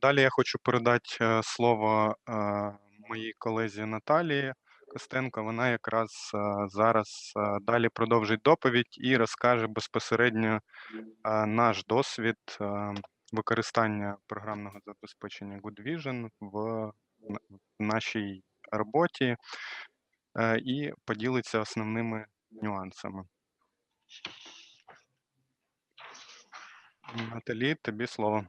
Далі я хочу передати е, слово е, моїй колезі Наталії Костенко. Вона якраз е, зараз далі продовжить доповідь і розкаже безпосередньо наш досвід використання програмного забезпечення Good Vision в нашій роботі і поділиться основними нюансами. Наталі, тобі слово.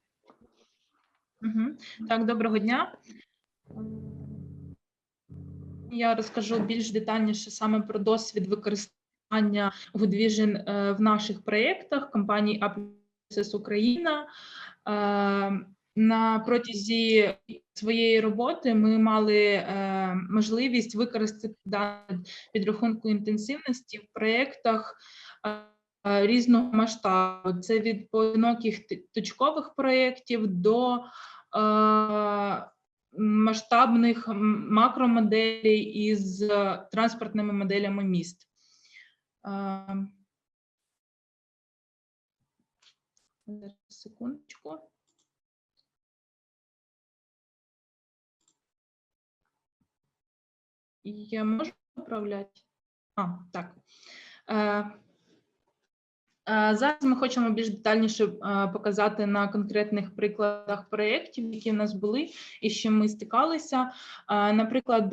Мгм. Так, доброго дня. Я розкажу більш детальніше саме про досвід використання Goodvision е, в наших проєктах компанії Apple Україна. Е, На протязі своєї роботи ми мали е, можливість використати дані підрахунку інтенсивності в проєктах різного масштабу. Це від поодиноких точкових проєктів до е, масштабних макромоделей із е, транспортними моделями міст. Е, зараз, Секундочку. Я можу управляти? А, так. Е, Зараз ми хочемо більш детальніше е, показати на конкретних прикладах проєктів, які в нас були і з чим ми стикалися. Е, Наприклад,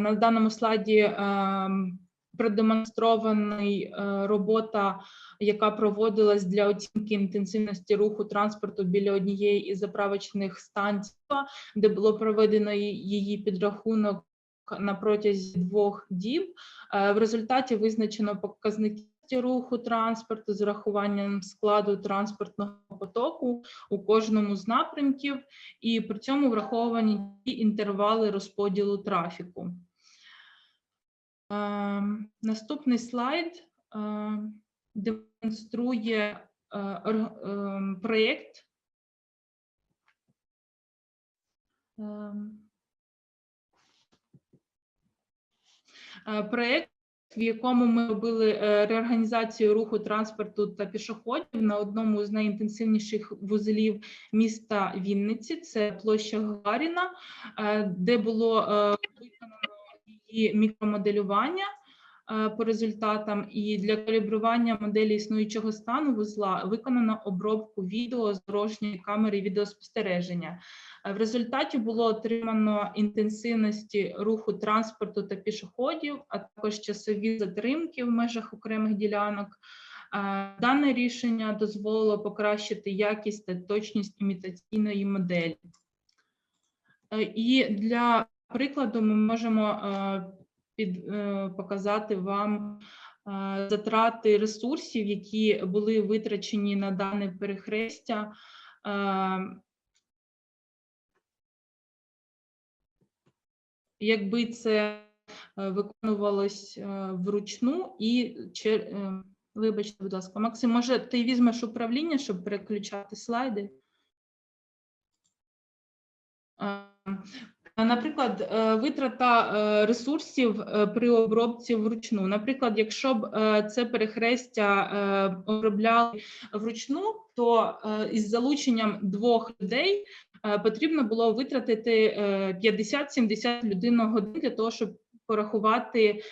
на даному слайді продемонстрований е, робота, яка проводилась для оцінки інтенсивності руху транспорту біля однієї із заправочних станцій, де було проведено її- підрахунок на протязі двох діб. В результаті визначено показники руху транспорту з урахуванням складу транспортного потоку у кожному з напрямків, і при цьому враховані інтервали розподілу трафіку. Е, Наступний слайд е, демонструє е, е, проєкт. Ем, е, проект, в якому ми робили е, реорганізацію руху транспорту та пішоходів на одному з найінтенсивніших вузлів міста Вінниці, це площа Гагаріна, е, де було е, виконано її мікромоделювання по результатам, і для калібрування моделі існуючого стану вузла виконано обробку відео з дорожньої камери відеоспостереження. Е, В результаті було отримано інтенсивності руху транспорту та пішоходів, а також часові затримки в межах окремих ділянок. Е, Дане рішення дозволило покращити якість та точність імітаційної моделі. Е, І для прикладу ми можемо е, під, е, показати вам е, затрати ресурсів, які були витрачені на дане перехрестя. Е, якби це виконувалось вручну і вибачте, будь ласка, Максим, може ти візьмеш управління, щоб переключати слайди? Наприклад, е, витрата е, ресурсів е, при обробці вручну. Наприклад, якщо б це перехрестя обробляли вручну, то із залученням двох людей потрібно було витратити е, 50-70 людинних для того, щоб порахувати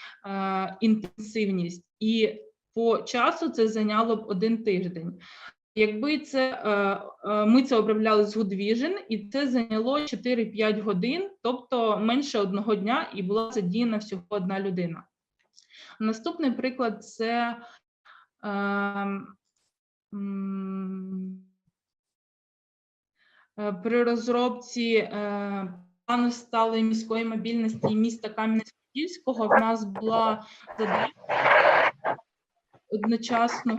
інтенсивність. І по часу це зайняло б один тиждень. Якби це е, е, ми це обробляли з Goodvision, і це зайняло 4-5 годин, тобто менше одного дня, і була задіяна всього одна людина. Наступний приклад це е, при розробці е, плану сталої міської мобільності міста Кам'янець-Подільського в нас була задача одночасно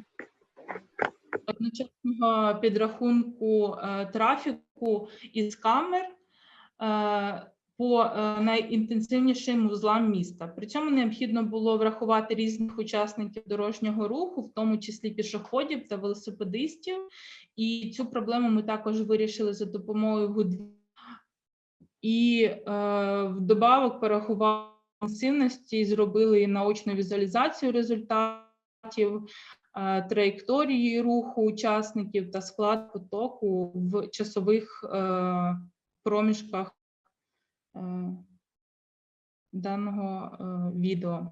одночасного підрахунку е, трафіку із камер е, по е, найінтенсивнішим вузлам міста. При цьому необхідно було врахувати різних учасників дорожнього руху, в тому числі пішоходів та велосипедистів. І цю проблему ми також вирішили за допомогою Good і е, вдобавок порахували інтенсивності, зробили наочну візуалізацію результатів. Е, траєкторії руху учасників та склад потоку в часових е, проміжках е, даного відео.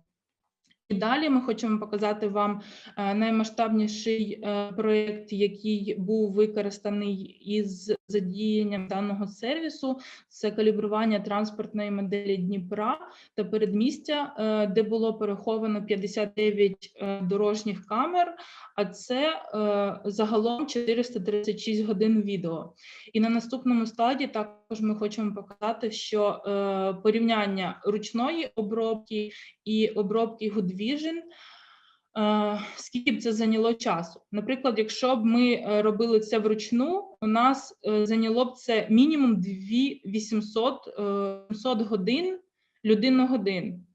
І далі ми хочемо показати вам наймасштабніший проєкт, який був використаний із задіянням даного сервісу. Це калібрування транспортної моделі Дніпра та передмістя, е, де було переховано 59 е, дорожніх камер, а це е, загалом 436 годин відео. І на наступному слайді також ми хочемо показати, що порівняння ручної обробки і обробки Good Vision, скільки б це зайняло часу. Наприклад, якщо б ми е, робили це вручну, у нас е, зайняло б це мінімум 2800 е, 700 годин.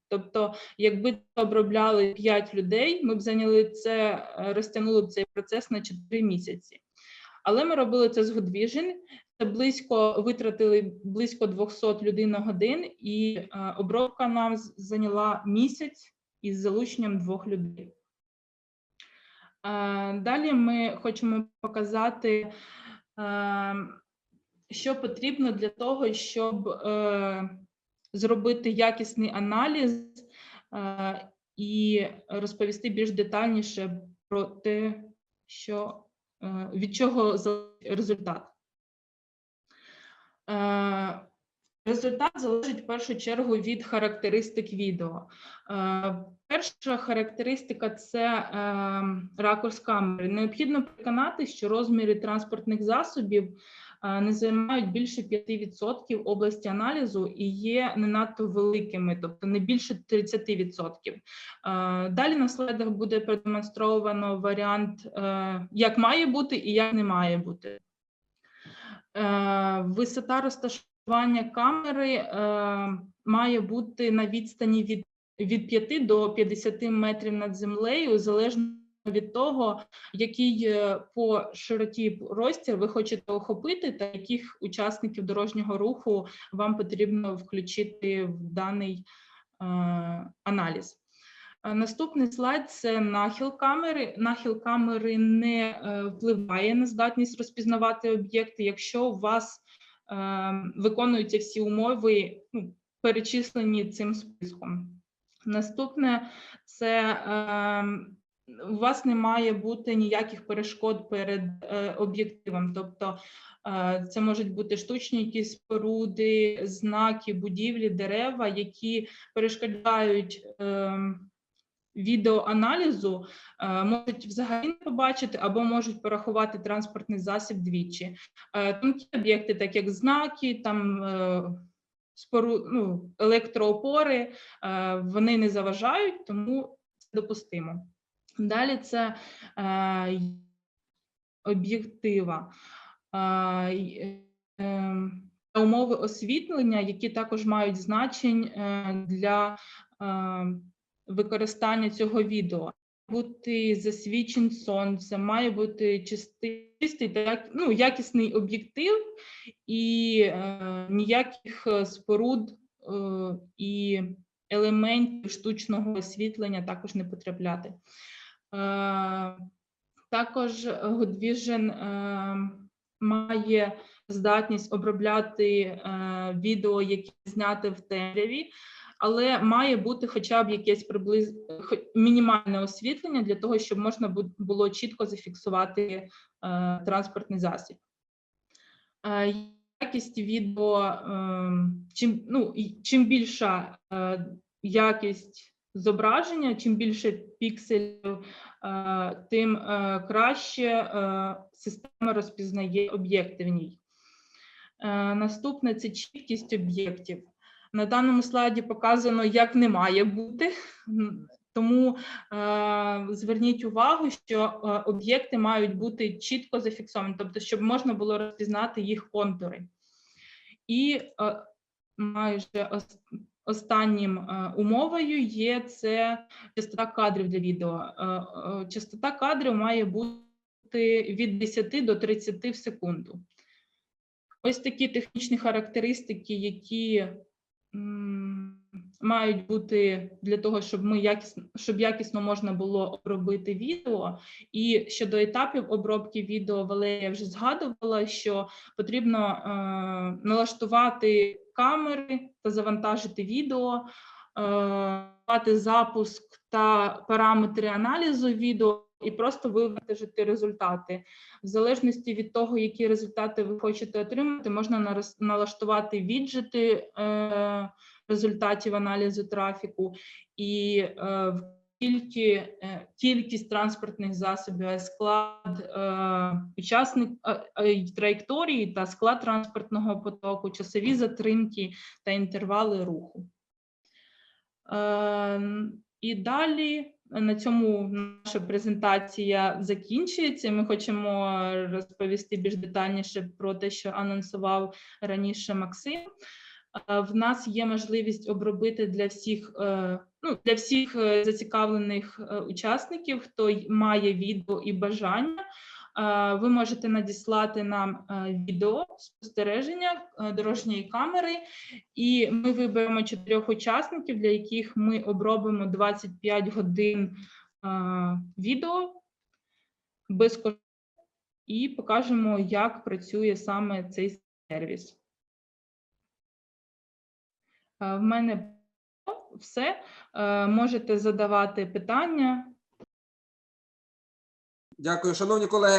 Тобто, якби обробляли 5 людей, ми б зайняли це, е, розтягнули б цей процес на 4 місяці. Але ми робили це з Goodvision, це близько витратили близько 200 людин-годин, і е, обробка нам зайняла місяць із залученням двох людей. Е, Далі ми хочемо показати, е, що потрібно для того, щоб е, зробити якісний аналіз і розповісти більш детальніше про те, що від чого результат. Результат залежить в першу чергу від характеристик відео. Е, Перша характеристика це е, ракурс камери. Необхідно переконати, що розміри транспортних засобів е, не займають більше 5% області аналізу і є не надто великими, тобто не більше 30%. Е, Далі на слайдах буде продемонстровано варіант, як має бути і як не має бути. Висота розташування камери е, має бути на відстані від, від 5 до 50 метрів над землею, залежно від того, який е, по широті простір ви хочете охопити, та яких учасників дорожнього руху вам потрібно включити в даний е, аналіз. Е, Наступний слайд це нахил камери. Нахил камери не е, впливає на здатність розпізнавати об'єкти, якщо у вас виконуються всі умови, ну, перечислені цим списком. Наступне це е, у вас не має бути ніяких перешкод перед е, об'єктивом, тобто е, це можуть бути штучні якісь споруди, знаки, будівлі, дерева, які перешкоджають. Відеоаналізу е, можуть взагалі не побачити або можуть порахувати транспортний засіб двічі. Е, Тонкі об'єкти, так як знаки, там е, спору, ну, електроопори, вони не заважають, тому це допустимо. Далі це об'єктива. Та умови освітлення, які також мають значень е, для використання цього відео. Бути засвічен сонце, має бути чистий, чистий та ну, якісний об'єктив і е, ніяких е, споруд е, і елементів штучного освітлення також не потрапляти. Е, також Good Vision е, має здатність обробляти е, відео, які зняті в темряві, але має бути хоча б якесь приблиз... мінімальне освітлення для того, щоб можна було чітко зафіксувати е, транспортний засіб. Е, Якість відео, е, чим, ну, чим більша якість зображення, чим більше пікселів, тим краще система розпізнає об'єкти в ній. Наступне це чіткість об'єктів. На даному слайді показано, як не має бути. Тому е, зверніть увагу, що е, об'єкти мають бути чітко зафіксовані, тобто, щоб можна було розпізнати їх контури. І е, майже ос- останнім е, умовою є це частота кадрів для відео. Е, е, частота кадрів має бути від 10 до 30 в секунду. Ось такі технічні характеристики, які мають бути для того, щоб ми якісно, щоб якісно можна було обробити відео. І щодо етапів обробки відео, Валерія вже згадувала, що потрібно е, налаштувати камери та завантажити відео, е, запуск та параметри аналізу відео. І просто вивантажити результати. В залежності від того, які результати ви хочете отримати, можна налаштувати віджити е, результатів аналізу трафіку і е, в кількі, е, кількість транспортних засобів, склад е, учасник е, е, траєкторії та склад транспортного потоку, часові затримки та інтервали руху. Е, І далі на цьому наша презентація закінчується. Ми хочемо розповісти більш детальніше про те, що анонсував раніше Максим. Е, В нас є можливість обробити для всіх, е, ну, для всіх е, зацікавлених учасників, хто має відео і бажання. Е, Ви можете надіслати нам е, відео спостереження е, дорожньої камери, і ми виберемо чотирьох учасників, для яких ми обробимо 25 годин відео безкоштовно і покажемо, як працює саме цей сервіс. В мене все. Можете задавати питання. Дякую, шановні колеги.